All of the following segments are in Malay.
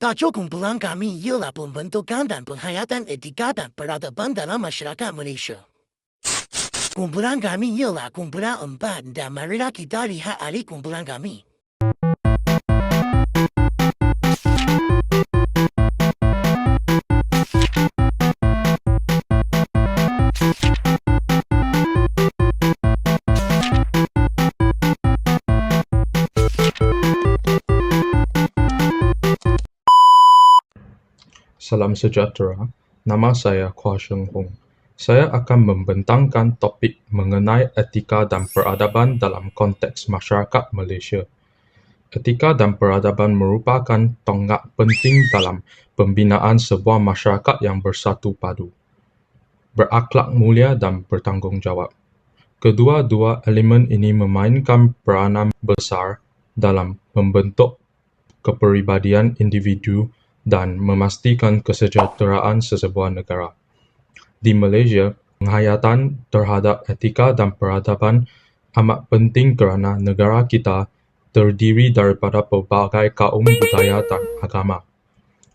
Tajuk kumpulan kami ialah pembentukan dan penghayatan etika dan peradaban dalam masyarakat Malaysia. Kumpulan kami ialah kumpulan empat dan marilah kita lihat ahli kumpulan kami. Salam sejahtera, nama saya Kua Sheng Hong. Saya akan membentangkan topik mengenai etika dan peradaban dalam konteks masyarakat Malaysia. Etika dan peradaban merupakan tonggak penting dalam pembinaan sebuah masyarakat yang bersatu padu, berakhlak mulia dan bertanggungjawab. Kedua-dua elemen ini memainkan peranan besar dalam membentuk kepribadian individu dan memastikan kesejahteraan sesebuah negara. Di Malaysia, penghayatan terhadap etika dan peradaban amat penting kerana negara kita terdiri daripada pelbagai kaum budaya dan agama.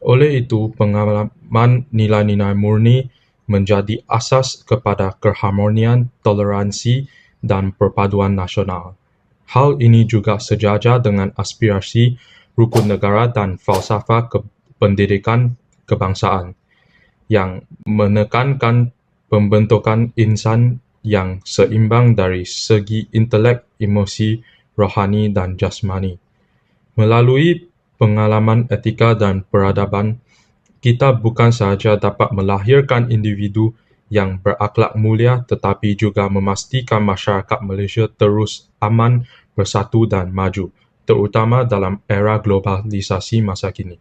Oleh itu, pengalaman nilai-nilai murni menjadi asas kepada keharmonian, toleransi dan perpaduan nasional. Hal ini juga sejajar dengan aspirasi rukun negara dan falsafah pendidikan kebangsaan yang menekankan pembentukan insan yang seimbang dari segi intelek, emosi, rohani dan jasmani. Melalui pengalaman etika dan peradaban, kita bukan sahaja dapat melahirkan individu yang berakhlak mulia tetapi juga memastikan masyarakat Malaysia terus aman, bersatu dan maju, terutama dalam era globalisasi masa kini.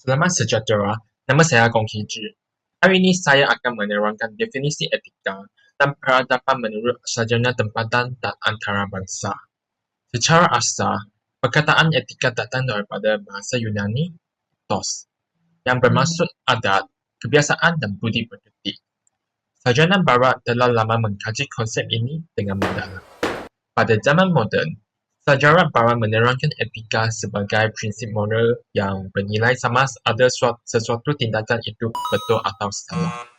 Selamat sejahtera, nama saya Gong Zhi. Hari ini saya akan menerangkan definisi etika dan peradaban menurut sarjana tempatan dan antarabangsa. Secara asal, perkataan etika datang daripada bahasa Yunani, ethos, yang bermaksud adat, kebiasaan dan budi pekerti. Sarjana barat telah lama mengkaji konsep ini dengan mendalam. Pada zaman moden, Sejarah barat menerangkan etika sebagai prinsip moral yang bernilai sama ada sesuatu tindakan itu betul atau salah.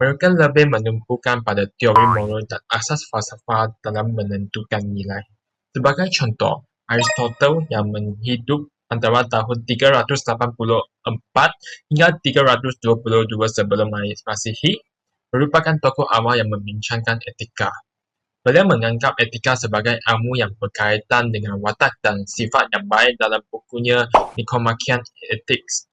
Mereka lebih menumpukan pada teori moral dan asas falsafah dalam menentukan nilai. Sebagai contoh, Aristotle yang menghidup antara tahun 384 hingga 322 sebelum Masihi merupakan tokoh awal yang membincangkan etika. Beliau menganggap etika sebagai ilmu yang berkaitan dengan watak dan sifat yang baik dalam bukunya Nicomachean Ethics.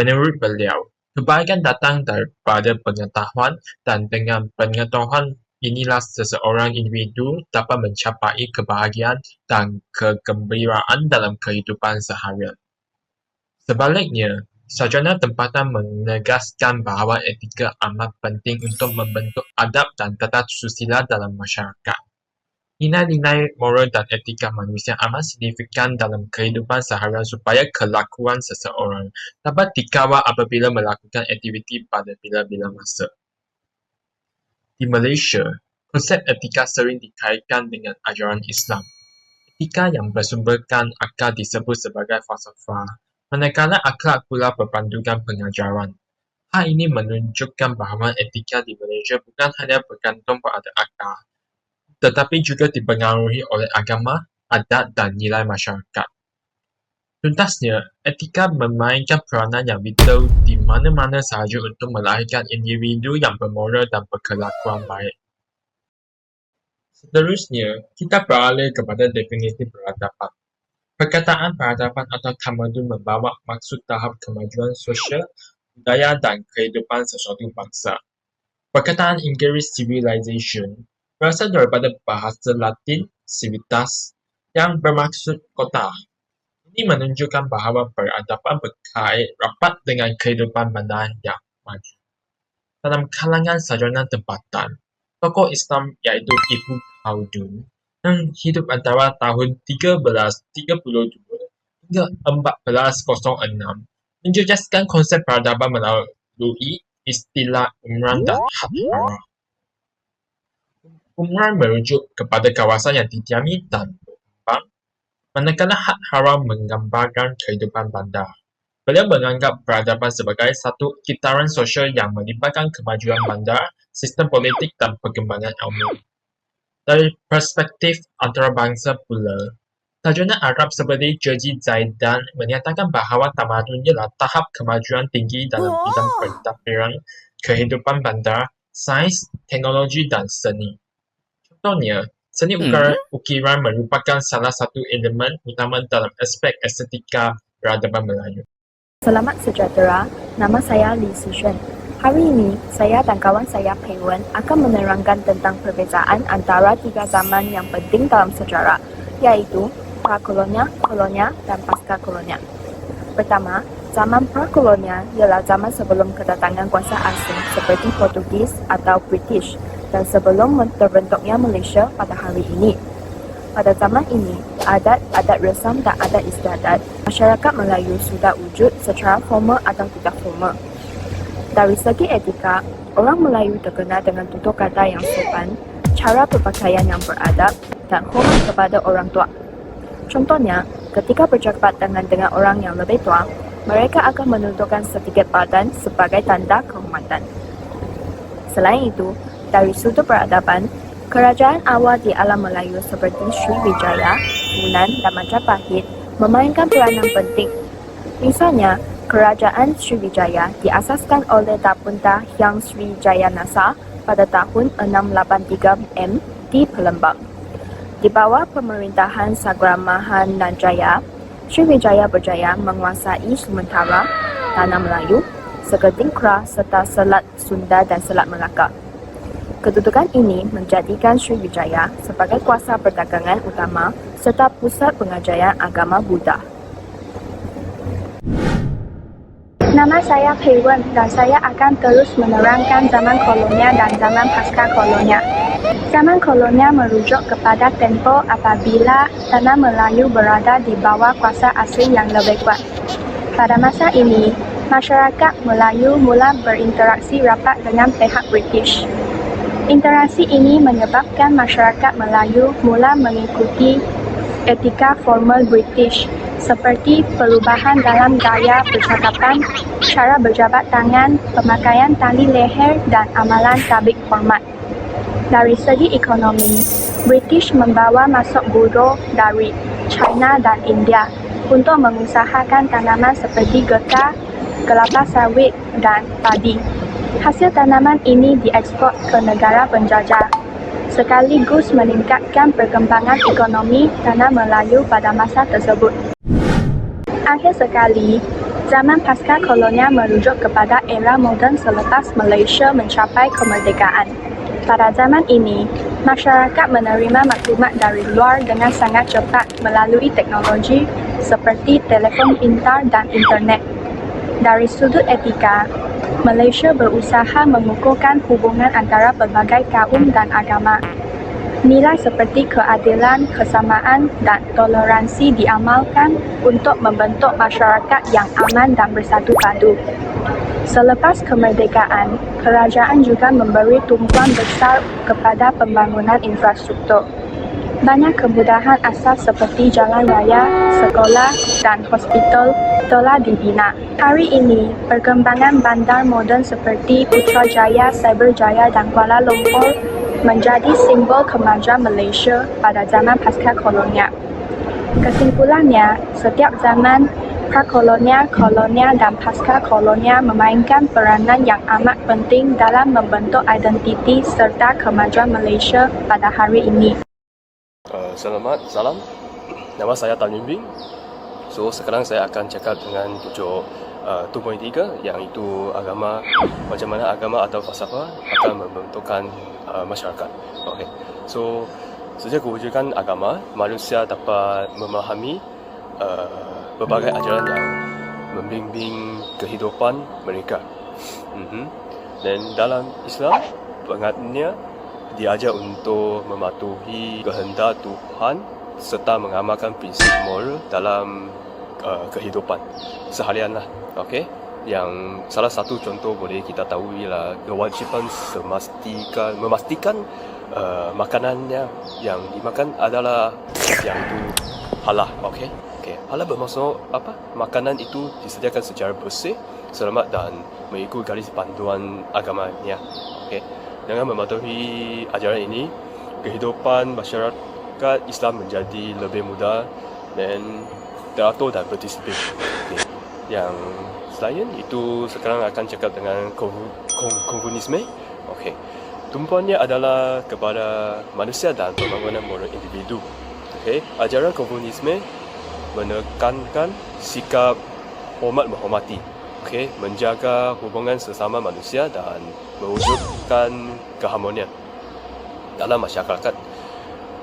Menurut beliau, kebaikan datang daripada pengetahuan dan dengan pengetahuan inilah seseorang individu dapat mencapai kebahagiaan dan kegembiraan dalam kehidupan seharian. Sebaliknya, Sarjana tempatan menegaskan bahawa etika amat penting untuk membentuk adab dan tata susila dalam masyarakat. Nilai-nilai moral dan etika manusia amat signifikan dalam kehidupan seharian supaya kelakuan seseorang dapat dikawal apabila melakukan aktiviti pada bila-bila masa. Di Malaysia, konsep etika sering dikaitkan dengan ajaran Islam. Etika yang bersumberkan akal disebut sebagai falsafah Manakala akhlak pula berpandukan pengajaran. Hal ini menunjukkan bahawa etika di Malaysia bukan hanya bergantung pada akal, tetapi juga dipengaruhi oleh agama, adat dan nilai masyarakat. Tuntasnya, etika memainkan peranan yang vital di mana-mana sahaja untuk melahirkan individu yang bermoral dan berkelakuan baik. Seterusnya, kita beralih kepada definisi peradaban. Perkataan peradaban atau tamadun membawa maksud tahap kemajuan sosial, budaya dan kehidupan sesuatu bangsa. Perkataan Inggeris civilization berasal daripada bahasa Latin civitas yang bermaksud kota. Ini menunjukkan bahawa peradaban berkait rapat dengan kehidupan mana yang maju. Dalam kalangan sarjana tempatan, tokoh Islam iaitu Ibn Khaldun yang hidup antara tahun 1332 hingga 1406 menjejaskan konsep peradaban melalui istilah umran dan hadhara. Umran merujuk kepada kawasan yang didiami dan berkembang, manakala hak haram menggambarkan kehidupan bandar. Beliau menganggap peradaban sebagai satu kitaran sosial yang melibatkan kemajuan bandar, sistem politik dan perkembangan ilmu. Dari perspektif antarabangsa pula, Tarjana Arab seperti Jeji Zaidan menyatakan bahawa tamadun ialah tahap kemajuan tinggi dalam bidang pentadbiran kehidupan bandar, sains, teknologi dan seni. Contohnya, seni ukiran, ukiran merupakan salah satu elemen utama dalam aspek estetika peradaban Melayu. Selamat sejahtera, nama saya Lee Sishen. Hari ini, saya dan kawan saya Pei Wen akan menerangkan tentang perbezaan antara tiga zaman yang penting dalam sejarah, iaitu prakolonial, kolonial, dan pasca kolonial. Pertama, zaman prakolonial ialah zaman sebelum kedatangan kuasa asing seperti Portugis atau British dan sebelum terbentuknya Malaysia pada hari ini. Pada zaman ini, adat, adat resam dan adat istiadat masyarakat Melayu sudah wujud secara formal atau tidak formal. Dari segi etika, orang Melayu terkenal dengan tutur kata yang sopan, cara berpakaian yang beradab dan hormat kepada orang tua. Contohnya, ketika bercakap dengan dengan orang yang lebih tua, mereka akan menundukkan sedikit badan sebagai tanda kehormatan. Selain itu, dari sudut peradaban, kerajaan awal di alam Melayu seperti Sriwijaya, Funan dan Majapahit memainkan peranan penting. Misalnya, kerajaan Sriwijaya diasaskan oleh Dapunta Hyang Sriwijaya Nasa pada tahun 683 M di Palembang. Di bawah pemerintahan Sagramahan Nanjaya, Sriwijaya berjaya menguasai sementara tanah Melayu, Seketingkra serta Selat Sunda dan Selat Melaka. Kedudukan ini menjadikan Sriwijaya sebagai kuasa perdagangan utama serta pusat pengajaran agama Buddha. Nama saya Pei Wen dan saya akan terus menerangkan zaman kolonial dan zaman pasca kolonial. Zaman kolonial merujuk kepada tempo apabila tanah Melayu berada di bawah kuasa asing yang lebih kuat. Pada masa ini, masyarakat Melayu mula berinteraksi rapat dengan pihak British. Interaksi ini menyebabkan masyarakat Melayu mula mengikuti etika formal British seperti perubahan dalam gaya percakapan, cara berjabat tangan, pemakaian tali leher dan amalan tabik hormat. Dari segi ekonomi, British membawa masuk buruh dari China dan India untuk mengusahakan tanaman seperti getah, kelapa sawit dan padi. Hasil tanaman ini diekspor ke negara penjajah sekaligus meningkatkan perkembangan ekonomi tanah Melayu pada masa tersebut. Akhir sekali, zaman pasca kolonial merujuk kepada era moden selepas Malaysia mencapai kemerdekaan. Pada zaman ini, masyarakat menerima maklumat dari luar dengan sangat cepat melalui teknologi seperti telefon pintar dan internet. Dari sudut etika, Malaysia berusaha mengukuhkan hubungan antara pelbagai kaum dan agama. Nilai seperti keadilan, kesamaan dan toleransi diamalkan untuk membentuk masyarakat yang aman dan bersatu padu. Selepas kemerdekaan, kerajaan juga memberi tumpuan besar kepada pembangunan infrastruktur. Banyak kemudahan asas seperti jalan raya, sekolah dan hospital telah dibina. Hari ini, perkembangan bandar moden seperti Putrajaya, Cyberjaya dan Kuala Lumpur menjadi simbol kemajuan Malaysia pada zaman pasca kolonial. Kesimpulannya, setiap zaman prakolonial, kolonial dan pasca kolonial memainkan peranan yang amat penting dalam membentuk identiti serta kemajuan Malaysia pada hari ini. Selamat salam. Nama saya Tan Yun. So sekarang saya akan cakap dengan tujuh uh, 2.3 yang itu agama macam mana agama atau falsafah akan membentukkan uh, masyarakat. Okay. So sejak kewujudan agama, manusia dapat memahami uh, berbagai ajaran yang membimbing kehidupan mereka. Mm-hmm. Dan dalam Islam, pengatnya diajar untuk mematuhi kehendak Tuhan serta mengamalkan prinsip moral dalam uh, kehidupan seharian lah. Okay? Yang salah satu contoh boleh kita tahu ialah kewajipan semastikan, memastikan uh, makanannya yang dimakan adalah yang itu halal, okey? Okey, halal bermaksud apa? Makanan itu disediakan secara bersih, selamat dan mengikut garis panduan agamanya. Okey. Dengan mematuhi ajaran ini, kehidupan masyarakat Islam menjadi lebih mudah dan teratur dan berdisiplin. Okay. Yang selain itu sekarang akan cakap dengan komunisme. Okey. Tumpuannya adalah kepada manusia dan pembangunan moral individu. Okey. Ajaran komunisme menekankan sikap hormat menghormati. Okey, menjaga hubungan sesama manusia dan mewujudkan keharmonian dalam masyarakat.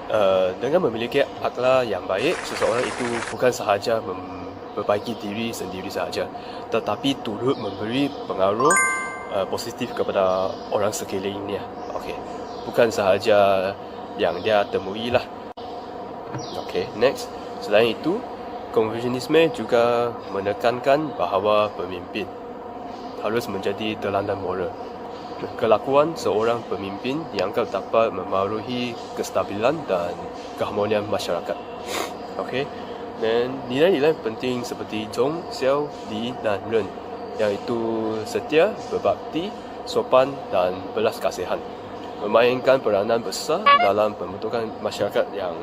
Uh, dengan memiliki akhlak yang baik, seseorang itu bukan sahaja memperbaiki diri sendiri sahaja, tetapi turut memberi pengaruh uh, positif kepada orang sekelilingnya. Okey, bukan sahaja yang dia temui lah. Okey, next. Selain itu, Konfusianisme juga menekankan bahawa pemimpin harus menjadi teladan moral. Kelakuan seorang pemimpin dianggap dapat memengaruhi kestabilan dan keharmonian masyarakat. Okey. Dan nilai-nilai penting seperti Zhong, Xiao, Li dan Ren iaitu setia, berbakti, sopan dan belas kasihan memainkan peranan besar dalam pembentukan masyarakat yang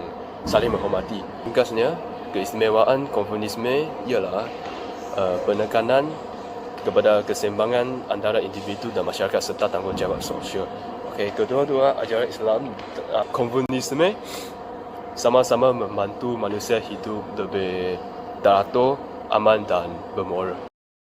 saling menghormati. Ringkasnya, keistimewaan komunisme ialah uh, penekanan kepada keseimbangan antara individu dan masyarakat serta tanggungjawab sosial. Okey, kedua-dua ajaran Islam uh, komunisme sama-sama membantu manusia hidup lebih teratur, aman dan bermoral.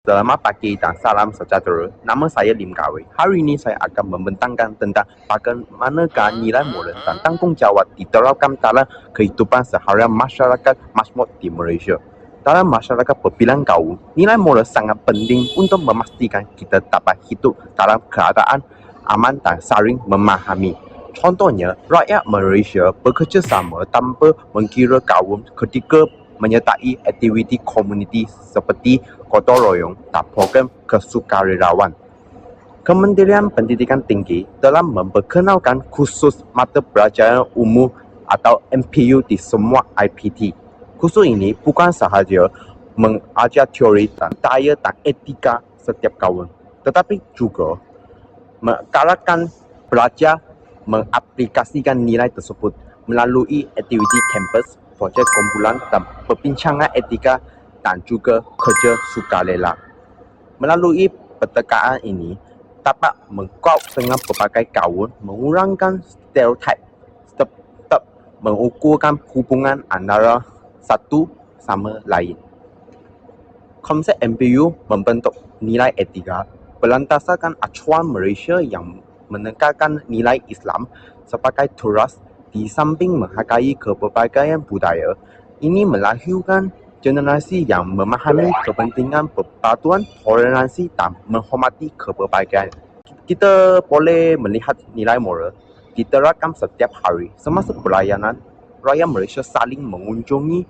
Selamat pagi dan salam sejahtera. Nama saya Lim Gawi. Hari ini saya akan membentangkan tentang bagaimanakah nilai moral dan tanggungjawab diterapkan dalam kehidupan seharian masyarakat Masmur di Malaysia. Dalam masyarakat berbilang kaum, nilai moral sangat penting untuk memastikan kita dapat hidup dalam keadaan aman dan saling memahami. Contohnya, rakyat Malaysia bekerjasama tanpa mengkira kaum ketika menyertai aktiviti komuniti seperti gotong royong dan program kesukarelawan. Kementerian Pendidikan Tinggi telah memperkenalkan khusus mata pelajaran umum atau MPU di semua IPT. Khusus ini bukan sahaja mengajar teori dan daya dan etika setiap kawan, tetapi juga mengalahkan pelajar mengaplikasikan nilai tersebut melalui aktiviti kampus, projek kumpulan dan perbincangan etika dan juga kerja sukarela. Melalui pertekaan ini, dapat mengkau dengan berbagai kawan mengurangkan stereotip tetap mengukurkan hubungan antara satu sama lain. Konsep MPU membentuk nilai etika berlandaskan acuan Malaysia yang menekankan nilai Islam sebagai turas di samping menghargai keberbagai budaya. Ini melahirkan generasi yang memahami kepentingan persatuan, toleransi dan menghormati keberbaikan. Kita boleh melihat nilai moral diterapkan setiap hari semasa pelayanan rakyat Malaysia saling mengunjungi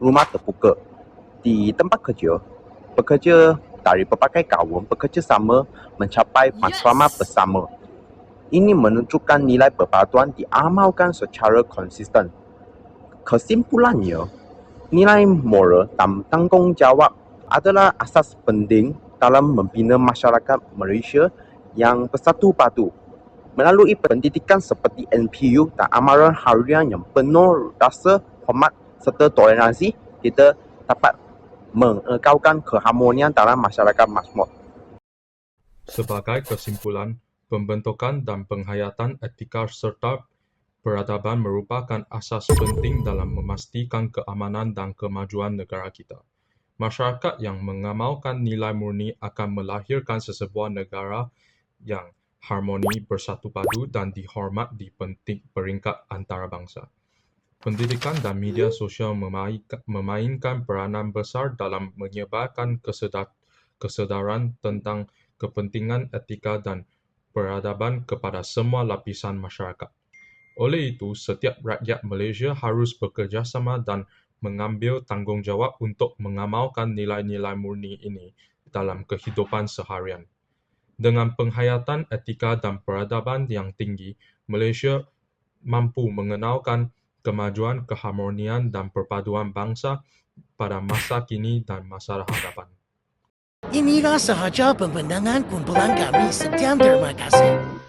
rumah terbuka di tempat kerja. Bekerja dari berbagai kawan bekerja sama mencapai matlamat bersama. Ini menunjukkan nilai persatuan diamalkan secara konsisten. Kesimpulannya, nilai moral dan tanggungjawab adalah asas penting dalam membina masyarakat Malaysia yang bersatu padu. Melalui pendidikan seperti NPU dan amaran harian yang penuh rasa hormat serta toleransi, kita dapat mengekalkan keharmonian dalam masyarakat makmur. Sebagai kesimpulan, pembentukan dan penghayatan etika serta Peradaban merupakan asas penting dalam memastikan keamanan dan kemajuan negara kita. Masyarakat yang mengamalkan nilai murni akan melahirkan sesebuah negara yang harmoni, bersatu padu dan dihormat di penting peringkat antarabangsa. Pendidikan dan media sosial memainkan peranan besar dalam menyebarkan kesedaran tentang kepentingan etika dan peradaban kepada semua lapisan masyarakat. Oleh itu, setiap rakyat Malaysia harus bekerjasama dan mengambil tanggungjawab untuk mengamalkan nilai-nilai murni ini dalam kehidupan seharian. Dengan penghayatan etika dan peradaban yang tinggi, Malaysia mampu mengenalkan kemajuan, keharmonian dan perpaduan bangsa pada masa kini dan masa hadapan. Inilah sahaja pembentangan kumpulan kami. Sekian terima kasih.